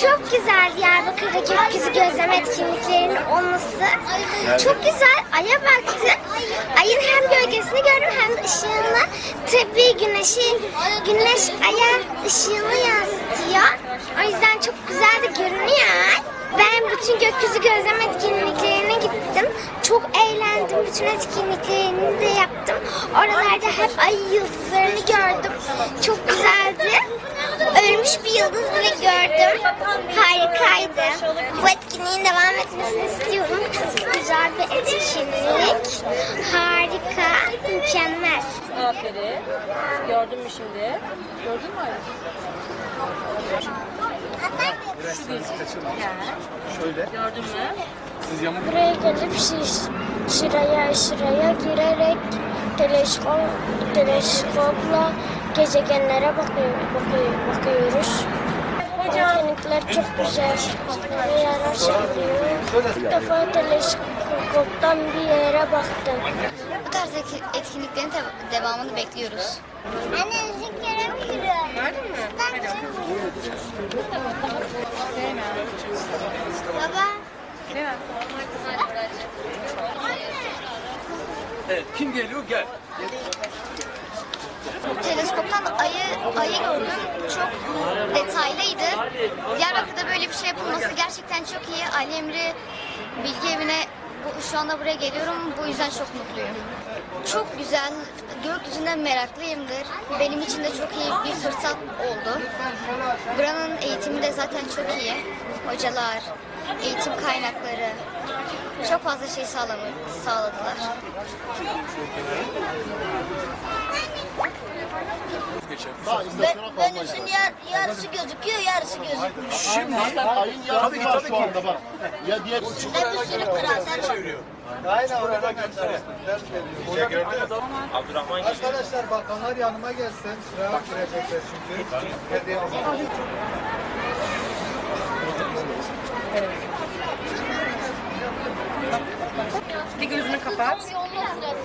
Çok güzel Diyarbakır'da gökyüzü gözleme etkinliklerinin olması. Çok güzel. Ay'a baktım. Ayın hem gölgesini gördüm hem de ışığını. Tabii güneşi, güneş aya ışığını yansıtıyor. O yüzden çok güzel de görünüyor. Ben bütün gökyüzü gözlem etkinliklerine gittim. Çok eğlendim. Bütün etkinliklerini de yaptım. Oralarda hep ay yıldızlarını gördüm. Çok güzeldi. Ölmüş bir yıldız bile gördüm. Harikaydı. Bu etkinliğin devam etmesini istiyorum. Çok güzel bir etkinlik. Harika, mükemmel. Aferin. Gördün mü şimdi? Gördün mü? Şu gözüküyor. Şöyle. Gördün mü? Buraya gelip şiş, şıraya şıraya girerek teleskop, teleskopla gezegenlere bakıyor, bakıyor, bakıyoruz. Etkinlikler çok güzel. Yarar sağlıyor. İlk defa teleskoptan bir yere baktım. Bu tarz etkinliklerin devamını bekliyoruz. Anne müziklere mi giriyor? Baba. Evet, kim geliyor gel. Teleskoptan ayı ayı gördüm. Çok detaylıydı. Diyarbakır'da böyle bir şey yapılması gerçekten çok iyi. Ali Emri Bilgi Evi'ne şu anda buraya geliyorum. Bu yüzden çok mutluyum. Çok güzel. Gökyüzünden meraklıyımdır. Benim için de çok iyi bir fırsat oldu. Buranın eğitimi de zaten çok iyi. Hocalar, eğitim kaynakları çok fazla şey sağlamı, sağladılar. Venüs'ün yar, yarısı gözüküyor, yarısı gözükmüyor. Şimdi Ayın yarısı tabii ki var tabii şu anda bak. Ya diğer Ve bir sürü krater var. Aynen orada gönderiyor. Arkadaşlar bakanlar yanıma gelsin. Sıraya girecekler çünkü. Hediye almak. Bir gözünü kapat. Geliyor.